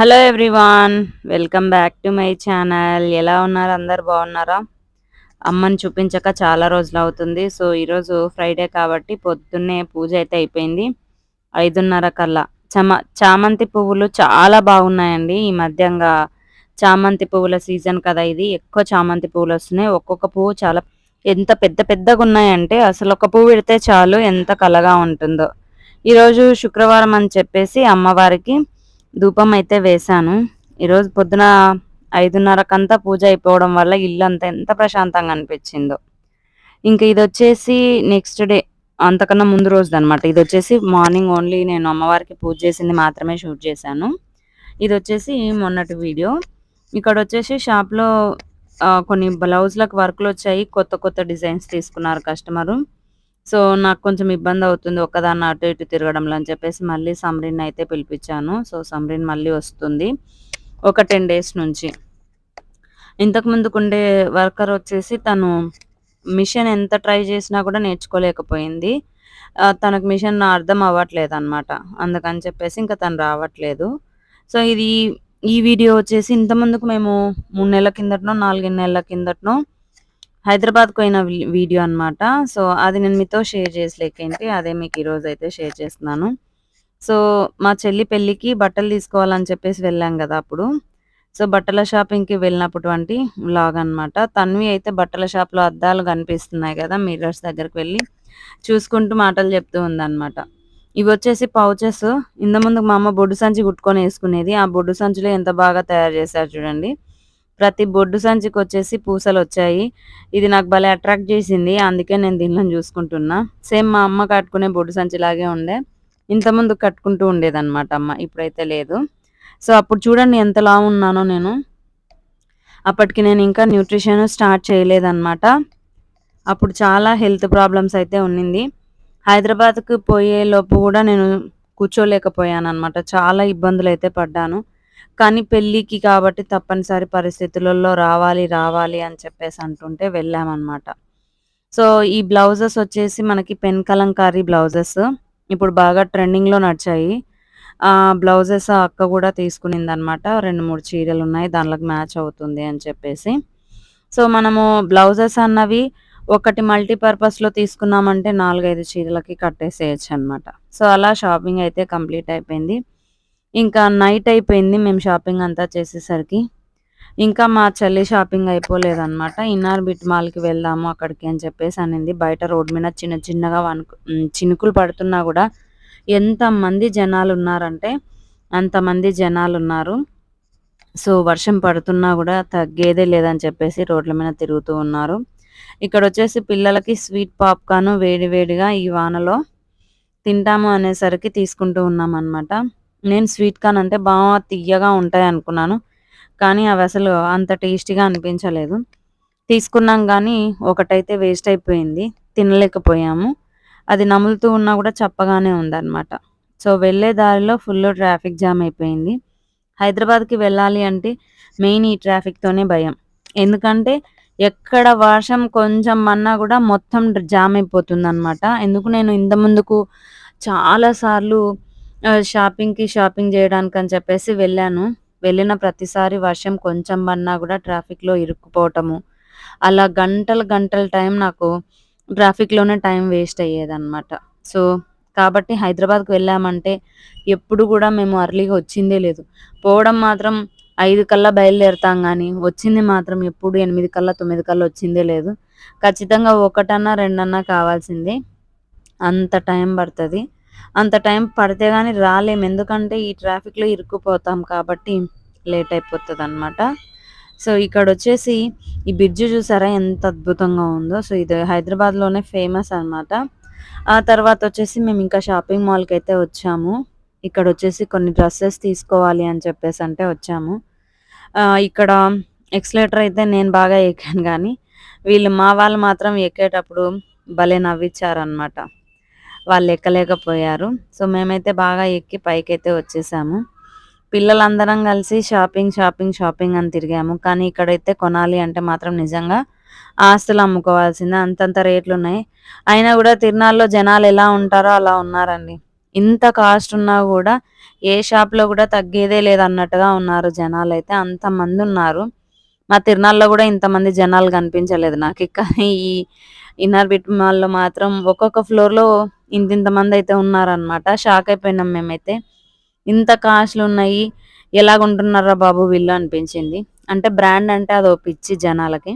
Hello everyone welcome back to my channel. ఎలా ఉన్నారు? అందరు బాగున్నారా? అమ్మని చూపించక చాలా రోజులు అవుతుంది. సో ఈరోజు ఫ్రైడే కాబట్టి పొద్దున్నే పూజ అయితే అయిపోయింది. ఐదున్నర కల్లా. చమ చామంతి పువ్వులు చాలా బాగున్నాయండి. ఈ మధ్యంగా చామంతి పువ్వుల సీజన్ కదా ఇది. ఎక్కువ చామంతి పువ్వులు వస్తున్నాయి. ఒక్కొక్క పువ్వు చాలా ఎంత పెద్ద పెద్దగా ఉన్నాయంటే అసలు ఒక పువ్వు పెడితే చాలు ఎంత కలగా ఉంటుందో. ఈరోజు శుక్రవారం అని చెప్పేసి అమ్మవారికి ధూపం అయితే వేశాను. ఈరోజు పొద్దున ఐదున్నరకంతా పూజ అయిపోవడం వల్ల ఇల్లు అంతా ఎంత ప్రశాంతంగా అనిపించిందో. ఇంకా ఇది వచ్చేసి నెక్స్ట్ డే అంతకన్నా ముందు రోజు అనమాట ఇది వచ్చేసి మార్నింగ్ ఓన్లీ నేను అమ్మవారికి పూజ చేసింది మాత్రమే షూట్ చేశాను. ఇది వచ్చేసి మొన్నటి వీడియో. ఇక్కడ వచ్చేసి షాప్లో కొన్ని బ్లౌజ్లకు వర్క్లు వచ్చాయి కొత్త కొత్త డిజైన్స్ తీసుకున్నారు కస్టమరు. సో నాకు కొంచెం ఇబ్బంది అవుతుంది ఒక్కదాన్ని అటు ఇటు తిరగడంలో అని చెప్పేసి మళ్ళీ సమ్రిన్ అయితే పిలిపించాను. సో సమ్రిన్ మళ్ళీ వస్తుంది ఒక టెన్ డేస్ నుంచి. ఇంతకు ముందుకుండే వర్కర్ వచ్చేసి తను మిషన్ ఎంత ట్రై చేసినా కూడా నేర్చుకోలేకపోయింది. తనకు మిషన్ అర్థం అవ్వట్లేదు అనమాట అందుకని చెప్పేసి ఇంకా తను రావట్లేదు. సో ఇది ఈ వీడియో వచ్చేసి ఇంత ముందుకు మేము మూడు నెలల కిందటనో నాలుగు నెలల కిందటనో హైదరాబాద్కి పోయిన వీడియో అనమాట సో అది నేను మీతో షేర్ చేసలేకేంటి అదే మీకు ఈరోజు అయితే షేర్ చేస్తున్నాను. సో మా చెల్లి పెళ్ళికి బట్టలు తీసుకోవాలని చెప్పేసి వెళ్ళాం కదా అప్పుడు. సో బట్టల షాపింగ్కి వెళ్ళినటువంటి వ్లాగ్ అనమాట తన్వి అయితే బట్టల షాప్లో అద్దాలు కనిపిస్తున్నాయి కదా మిర్రర్స్ దగ్గరికి వెళ్ళి చూసుకుంటూ మాటలు చెప్తూ ఉందన్నమాట. ఇవి వచ్చేసి పౌచెస్. ఇంత ముందు మా అమ్మ బొడ్డు సంచి కుట్టుకొని వేసుకునేది. ఆ బొడ్డు సంచిలో ఎంత బాగా తయారు చేశారు చూడండి. ప్రతి బొడ్డు సంచికి వచ్చేసి పూసలు వచ్చాయి ఇది నాకు భలే అట్రాక్ట్ చేసింది. అందుకే నేను దీనిలో చూసుకుంటున్నా. సేమ్ మా అమ్మ కట్టుకునే బొడ్డు సంచి లాగే ఉండే ఇంతకుముందు కట్టుకుంటూ ఉండేదన్నమాట అమ్మ. ఇప్పుడైతే లేదు. సో అప్పుడు చూడండి ఎంత లా ఉన్నానో నేను. అప్పటికి నేను ఇంకా న్యూట్రిషన్ స్టార్ట్ చేయలేదన్నమాట. అప్పుడు చాలా హెల్త్ ప్రాబ్లమ్స్ అయితే ఉన్నింది. హైదరాబాద్కి పోయేలోపు కూడా నేను కూర్చోలేకపోయాను అనమాట చాలా ఇబ్బందులు అయితే పడ్డాను. కానీ పెళ్ళికి కాబట్టి తప్పనిసరి పరిస్థితులలో రావాలి రావాలి అని చెప్పేసి అంటుంటే వెళ్ళామన్నమాట. సో ఈ బ్లౌజెస్ వచ్చేసి మనకి పెన్ కలంకారీ బ్లౌజెస్ ఇప్పుడు బాగా ట్రెండింగ్లో నడిచాయి. ఆ బ్లౌజెస్ అక్క కూడా తీసుకునింది అనమాట రెండు మూడు చీరలు ఉన్నాయి దానిలోకి మ్యాచ్ అవుతుంది అని చెప్పేసి. సో మనము బ్లౌజెస్ అన్నవి ఒకటి మల్టీపర్పస్లో తీసుకున్నామంటే నాలుగైదు చీరలకి కట్టేసేయచ్చు అనమాట సో అలా షాపింగ్ అయితే కంప్లీట్ అయిపోయింది. ఇంకా నైట్ అయిపోయింది మేము షాపింగ్ అంతా చేసేసరికి. ఇంకా మా చెల్లి షాపింగ్ అయిపోలేదన్నమాట. ఇన్నార్ బిట్ మాల్కి వెళ్దాము అక్కడికి అని చెప్పేసి అనింది. బయట రోడ్ మీద చిన్న చిన్నగా వణుకు చినుకులు పడుతున్నా కూడా ఎంతమంది జనాలు ఉన్నారంటే అంతమంది జనాలు ఉన్నారు. సో వర్షం పడుతున్నా కూడా తగ్గేదే లేదని చెప్పేసి రోడ్ల మీద తిరుగుతూ ఉన్నారు. ఇక్కడ వచ్చేసి పిల్లలకి స్వీట్ పాప్కార్న్ వేడి వేడిగా ఈ వానలో తింటాము అనేసరికి తీసుకుంటూ ఉన్నాం అనమాట నేను స్వీట్ కార్న్ అంటే బాగా తియ్యగా ఉంటాయి అనుకున్నాను. కానీ అవి అసలు అంత టేస్టీగా అనిపించలేదు. తీసుకున్నాం కానీ ఒకటైతే వేస్ట్ అయిపోయింది. తినలేకపోయాము. అది నములుతూ ఉన్నా కూడా చప్పగానే ఉందన్నమాట. సో వెళ్ళే దారిలో ఫుల్ ట్రాఫిక్ జామ్ అయిపోయింది. హైదరాబాద్కి వెళ్ళాలి అంటే మెయిన్ ఈ ట్రాఫిక్తోనే భయం. ఎందుకంటే ఎక్కడ వర్షం కొంచెం అన్నా కూడా మొత్తం జామ్ అయిపోతుంది అనమాట ఎందుకు నేను ఇంత ముందుకు చాలాసార్లు షాపింగ్‌కి షాపింగ్ చేయడానికి అని చెప్పేసి వెళ్ళాను. వెళ్ళిన ప్రతిసారి వర్షం కొంచెం పన్నా కూడా ట్రాఫిక్‌లో ఇరుక్కుపోవటము. అలా గంటలు, గంటల టైం నాకు ట్రాఫిక్‌లోనే టైం వేస్ట్ అయ్యేదనమాట. సో, కాబట్టి హైదరాబాద్‌కి వెళ్ళామంటే ఎప్పుడు కూడా మేము అర్లీగా వచ్చిందే లేదు. పోవడం మాత్రం ఐదు కల్లా బయలుదేరుతాం కానీ వచ్చింది మాత్రం ఎప్పుడు ఎనిమిది కల్లా, తొమ్మిది కల్లా వచ్చిందే లేదు. ఖచ్చితంగా ఒకటన్నా, రెండన్నా కావాల్సిందే. అంత టైం పడుతుంది అంత టైం పడితే కానీ రాలేము ఎందుకంటే ఈ ట్రాఫిక్లో ఇరుక్కుపోతాం కాబట్టి లేట్ అయిపోతుంది అనమాట సో ఇక్కడ వచ్చేసి ఈ బ్రిడ్జ్ చూసారా ఎంత అద్భుతంగా ఉందో. సో ఇది హైదరాబాద్లోనే ఫేమస్ అనమాట ఆ తర్వాత వచ్చేసి మేము ఇంకా షాపింగ్ మాల్కి అయితే వచ్చాము. ఇక్కడ వచ్చేసి కొన్ని డ్రెస్సెస్ తీసుకోవాలి అని చెప్పేసి అంటే వచ్చాము. ఇక్కడ ఎక్స్లేటర్ అయితే నేను బాగా ఎక్కాను కానీ వీళ్ళు మా వాళ్ళు మాత్రం ఎక్కేటప్పుడు భలే నవ్విచ్చారనమాట వాళ్ళు ఎక్కలేకపోయారు. సో మేమైతే బాగా ఎక్కి పైకైతే వచ్చేసాము. పిల్లలందరం కలిసి షాపింగ్ షాపింగ్ షాపింగ్ అని తిరిగాము. కానీ ఇక్కడైతే కొనాలి అంటే మాత్రం నిజంగా ఆస్తులు అమ్ముకోవాల్సిందే. అంతంత రేట్లు ఉన్నాయి. అయినా కూడా తిరునాళ్ళలో జనాలు ఎలా ఉంటారో అలా ఉన్నారండి. ఇంత కాస్ట్ ఉన్నా కూడా ఏ షాప్‌లో కూడా తగ్గేదే లేదన్నట్టుగా ఉన్నారు జనాలు అయితే. అంతమంది ఉన్నారు. మా తిరునాళ్ళలో కూడా ఇంతమంది జనాలు కనిపించలేదు నాకు. కానీ ఈ ఇన్నర్ బిట్ మాల్‌లో మాత్రం ఒక్కొక్క ఫ్లోర్‌లో ఇంతింత అయితే ఉన్నారనమాట. షాక్ అయిపోయినాం మేమైతే. ఇంత కాస్ట్లు ఉన్నాయి ఎలాగుంటున్నారా బాబు వీళ్ళు అనిపించింది. అంటే బ్రాండ్ అంటే అదో పిచ్చి జనాలకి.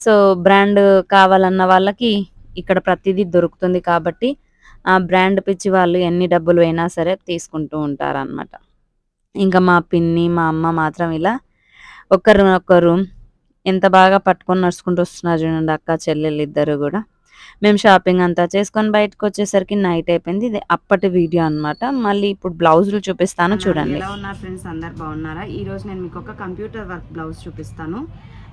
సో, బ్రాండ్ కావాలన్న వాళ్ళకి ఇక్కడ ప్రతిదీ దొరుకుతుంది కాబట్టి, ఆ బ్రాండ్ పిచ్చి వాళ్ళు ఎన్ని డబ్బులు అయినా సరే తీసుకుంటూ ఉంటారనమాట. ఇంకా మా పిన్ని, మా అమ్మ మాత్రం ఇలా ఒకరినొకరు ఎంత బాగా పట్టుకొని నడుచుకుంటూ వస్తున్నారు చూడండి అక్క, చెల్లెళ్ళు ఇద్దరు కూడా మేము షాపింగ్ అంతా చేసుకొని బయటకొచ్చేసరికి నైట్ అయిపోయింది. ఇది అప్పటి వీడియో అనమాట. మళ్ళీ ఇప్పుడు బ్లౌజులు చూపిస్తాను చూడండి. ఎలా ఉన్నారు ఫ్రెండ్స్? అందరు బాగున్నారా? ఈ రోజు నేను మీకు ఒక కంప్యూటర్ వర్క్ బ్లౌజ్ చూపిస్తాను.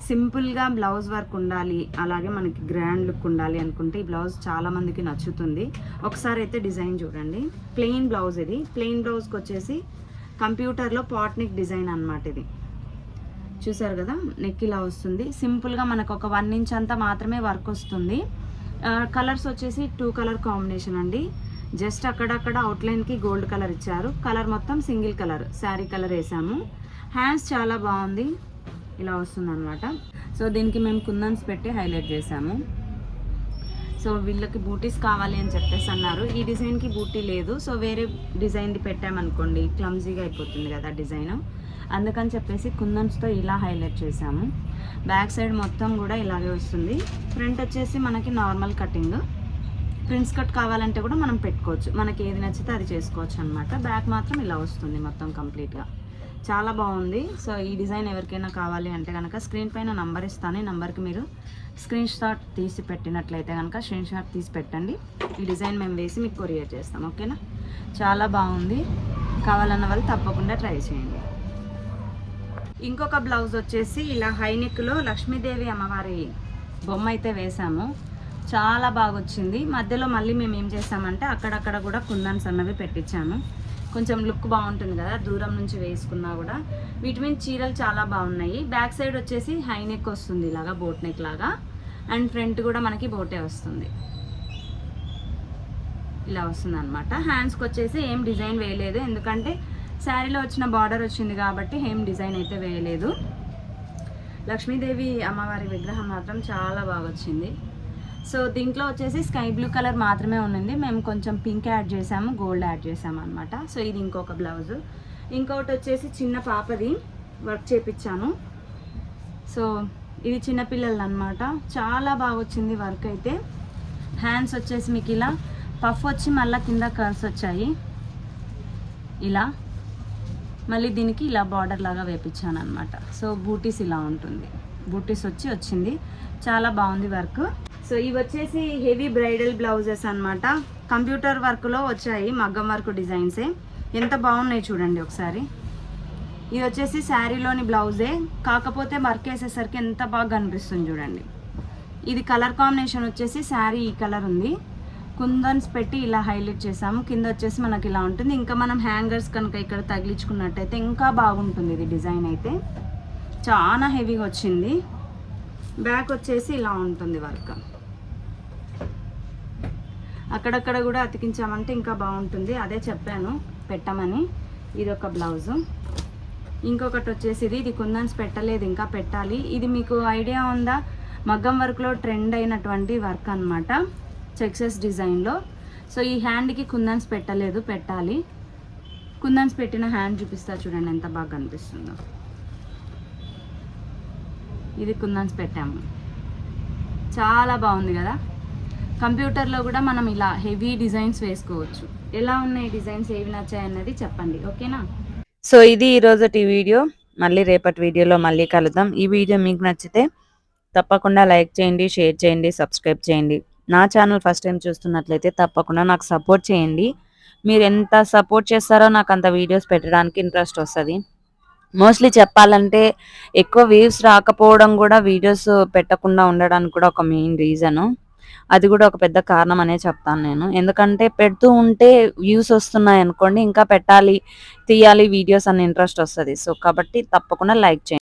సింపుల్గా బ్లౌజ్ వర్క్ ఉండాలి అలాగే మనకి గ్రాండ్ లుక్ ఉండాలి అనుకుంటే ఈ బ్లౌజ్ చాలా మందికి నచ్చుతుంది. ఒకసారి అయితే డిజైన్ చూడండి. ప్లెయిన్ బ్లౌజ్ ఇది. ప్లెయిన్ బ్లౌజ్కి వచ్చేసి కంప్యూటర్లో పాట్నిక్ డిజైన్ అన్నమాట ఇది. చూసారు కదా? నెక్ ఇలా వస్తుంది. సింపుల్గా మనకు ఒక వన్ ఇంచ్ అంతా మాత్రమే వర్క్ వస్తుంది. కలర్స్ వచ్చేసి టూ కలర్ కాంబినేషన్ అండి. జస్ట్ అక్కడక్కడ అవుట్లైన్కి గోల్డ్ కలర్ ఇచ్చారు. కలర్ మొత్తం సింగిల్ కలర్ శారీ కలర్ వేసాము. హ్యాండ్స్ చాలా బాగుంది. ఇలా వస్తుంది అనమాట సో దీనికి మేము కుందన్స్ పెట్టి హైలైట్ చేసాము. సో వీళ్ళకి బూటీస్ కావాలి అని చెప్పేసి అన్నారు. ఈ డిజైన్కి బూటీ లేదు. సో వేరే డిజైన్ది పెట్టామనుకోండి క్లమ్జీగా అయిపోతుంది కదా డిజైన్ అందుకని చెప్పేసి కుందన్స్తో ఇలా హైలైట్ చేసాము బ్యాక్ సైడ్ మొత్తం కూడా ఇలాగే వస్తుంది. ఫ్రంట్ వచ్చేసి మనకి నార్మల్ కటింగ్. ప్రిన్స్ కట్ కావాలంటే కూడా మనం పెట్టుకోవచ్చు. మనకి ఏది నచ్చితే అది చేసుకోవచ్చు అనమాట బ్యాక్ మాత్రం ఇలా వస్తుంది మొత్తం కంప్లీట్గా. చాలా బాగుంది. సో ఈ డిజైన్ ఎవరికైనా కావాలి అంటే కనుక స్క్రీన్ పైన నంబర్ ఇస్తాను. ఈ నెంబర్కి మీరు స్క్రీన్ షాట్ తీసి పెట్టినట్లయితే కనుక స్క్రీన్ షాట్ తీసి పెట్టండి. ఈ డిజైన్ మేము వేసి మీకు కొరియర్ చేస్తాం. ఓకేనా? చాలా బాగుంది. కావాలన్న వాళ్ళు తప్పకుండా ట్రై చేయండి. ఇంకొక బ్లౌజ్ వచ్చేసి ఇలా హైనెక్లో లక్ష్మీదేవి అమ్మవారి బొమ్మ అయితే వేసాము చాలా బాగా వచ్చింది మధ్యలో మళ్ళీ మేము ఏం చేసామంటే అక్కడక్కడ కూడా కుందన్స్ అన్నవి పెట్టించాము. కొంచెం లుక్ బాగుంటుంది కదా దూరం నుంచి వేసుకున్నా కూడా. వీటి మీద చీరలు చాలా బాగున్నాయి. బ్యాక్ సైడ్ వచ్చేసి హైనెక్ వస్తుంది ఇలాగా బోట్ నెక్ లాగా. అండ్ ఫ్రంట్ కూడా మనకి బోటే వస్తుంది. ఇలా వస్తుంది అనమాట హ్యాండ్స్కి వచ్చేసి ఏం డిజైన్ వేయలేదు. ఎందుకంటే శారీలో వచ్చిన బార్డర్ వచ్చింది కాబట్టి ఏం డిజైన్ అయితే వేయలేదు. లక్ష్మీదేవి అమ్మవారి విగ్రహం మాత్రం చాలా బాగా వచ్చింది. సో దీంట్లో వచ్చేసి స్కై బ్లూ కలర్ మాత్రమే ఉన్నింది. మేము కొంచెం పింక్ యాడ్ చేసాము గోల్డ్ యాడ్ చేసాము అనమాట సో ఇది ఇంకొక బ్లౌజ్. ఇంకొకటి వచ్చేసి చిన్న పాపది వర్క్ చేపించాను సో ఇది చిన్నపిల్లలు అనమాట చాలా బాగా వచ్చింది వర్క్ అయితే. హ్యాండ్స్ వచ్చేసి మీకు ఇలా పఫ్ వచ్చి మళ్ళీ కింద కర్స్ వచ్చాయి. ఇలా. మళ్ళీ దీనికి ఇలా బార్డర్ లాగా వేపించాను అనమాట సో బూటీస్ ఇలా ఉంటుంది. బూటీస్ వచ్చి వచ్చింది. చాలా బాగుంది వర్క్ సో ఇవి వచ్చేసి హెవీ బ్రైడల్ బ్లౌజెస్ అనమాట కంప్యూటర్ వర్క్లో వచ్చాయి మగ్గం వర్క్ డిజైన్సే ఎంత బాగున్నాయి చూడండి ఒకసారి. ఇది వచ్చేసి శారీలోని బ్లౌజే కాకపోతే వర్క్ వేసేసరికి ఎంత బాగా కనిపిస్తుంది చూడండి. ఇది కలర్ కాంబినేషన్ వచ్చేసి శారీ ఈ కలర్ ఉంది. కుందన్స్ పెట్టి ఇలా హైలైట్ చేసాము కింద వచ్చేసి మనకి ఇలా ఉంటుంది. ఇంకా మనం హ్యాంగర్స్ కనుక ఇక్కడ తగిలించుకున్నట్టయితే ఇంకా బాగుంటుంది ఇది డిజైన్ అయితే. చాలా హెవీగా వచ్చింది. బ్యాక్ వచ్చేసి ఇలా ఉంటుంది వర్క్. అక్కడక్కడ కూడా అతికించామంటే ఇంకా బాగుంటుంది. అదే చెప్పాను పెట్టమని. ఇది ఒక బ్లౌజు. ఇంకొకటి వచ్చేసి ఇది. ఇది కుందన్స్ పెట్టలేదు ఇంకా పెట్టాలి. ఇది మీకు ఐడియా ఉందా? మగ్గం వర్క్లో ట్రెండ్ అయినటువంటి వర్క్ అనమాట చెక్సెస్ డిజైన్లో సో ఈ హ్యాండ్కి కుందన్స్ పెట్టలేదు పెట్టాలి. కుందన్స్ పెట్టిన హ్యాండ్ చూపిస్తా చూడండి ఎంత బాగా కనిపిస్తుందో. ఇది కుందన్స్ పెట్టాము. చాలా బాగుంది కదా. కంప్యూటర్లో కూడా మనం ఇలా హెవీ డిజైన్స్ వేసుకోవచ్చు. ఎలా ఉన్నాయి డిజైన్స్ ఏవి నచ్చాయి అన్నది చెప్పండి. ఓకేనా? సో ఇది ఈరోజుటి వీడియో. మళ్ళీ రేపటి వీడియోలో మళ్ళీ కలుద్దాం. ఈ వీడియో మీకు నచ్చితే తప్పకుండా లైక్ చేయండి షేర్ చేయండి సబ్స్క్రైబ్ చేయండి. నా ఛానల్ ఫస్ట్ టైం చూస్తున్నట్లయితే తప్పకుండా నాకు సపోర్ట్ చేయండి. మీరు ఎంత సపోర్ట్ చేస్తారో నాకు అంత వీడియోస్ పెట్టడానికి ఇంట్రెస్ట్ వస్తుంది. మోస్ట్లీ చెప్పాలంటే ఎక్కువ వ్యూస్ రాకపోవడం కూడా వీడియోస్ పెట్టకుండా ఉండడానికి కూడా ఒక మెయిన్ రీజను అది కూడా ఒక పెద్ద కారణం అనే చెప్తాను నేను. ఎందుకంటే పెడుతూ ఉంటే వ్యూస్ వస్తున్నాయి అనుకోండి ఇంకా పెట్టాలి తీయాలి వీడియోస్ అనే ఇంట్రెస్ట్ వస్తుంది. సో కాబట్టి తప్పకుండా లైక్ చేయండి.